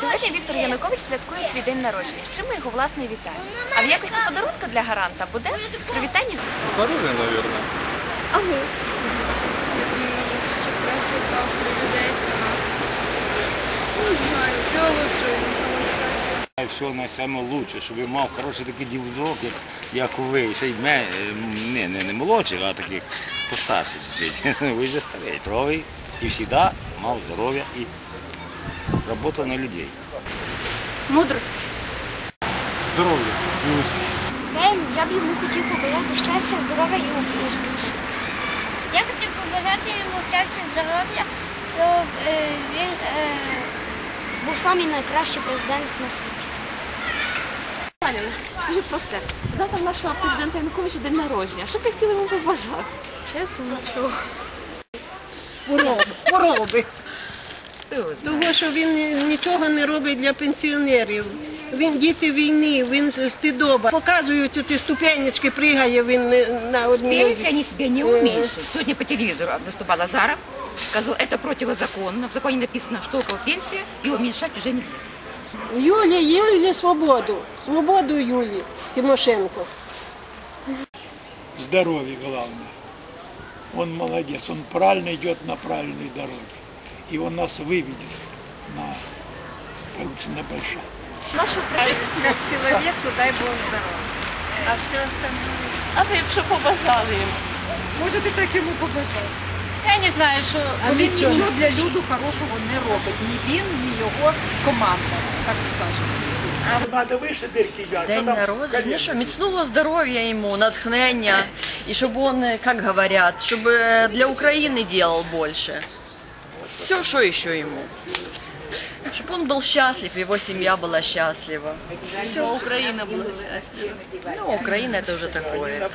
Сьогодні Віктор Янукович святкує свій день народження. з чим ми його власне вітаємо. А в якості подарунка для гаранта буде привітання. Здоровья, наверное. А ви? щоб краще про людей про нас. Не знаю, всього лучшого, самого кращого. Все на саме лучше, щоб я мав хороший такий дівчинок, як, як ви. Ще й ме, не, не, не молодших, а таких постарших. Ви вже старий, здоровий і завжди мав здоров'я і працював на людей. Мудрості. Здоровья и успеха. День я б йому хотів побажати щастя, здоров'я і успіху. Я хотів побажати йому щастя, здоров'я, щоб е, він е, був самий найкращий президент на світі. Скажи просте. Завтра в нашого президента Януковича день народження. Що б ви хотіли йому побажати? Чесно, нічого. хвороби. хвороби. Того, що він нічого не робить для пенсіонерів. Він діти війни, він стидоба. Показують ці ступенечки, пригає він на одній. Пенсии они себе не уменьшат. Сегодня по телевизору выступал Азаров, сказал, это противозаконно. В законе написано, что около пенсии и уменьшать уже нельзя. Юлі, Юлі свободу. Свободу Юлі Тимошенко. здоровье главное. Он молодец, он правильно идет на правильной дороге. И он нас выведет на, говорится, на большой. Нашого президента. Как человеку, дай Бог здоровья. А все остальное... А ви б що побажали йому? Можете так йому побажати. Я не знаю, що А він нічого для люду хорошого не робить. Ні він, ні його команда, так скажемо. День народження, що міцного здоров'я йому, натхнення, і щоб він, як говорять, щоб для України делал больше Все, что еще ему. Чтобы он был счастлив, его семья была счастлива. Україна була щастя. Ну, Украина это уже такое.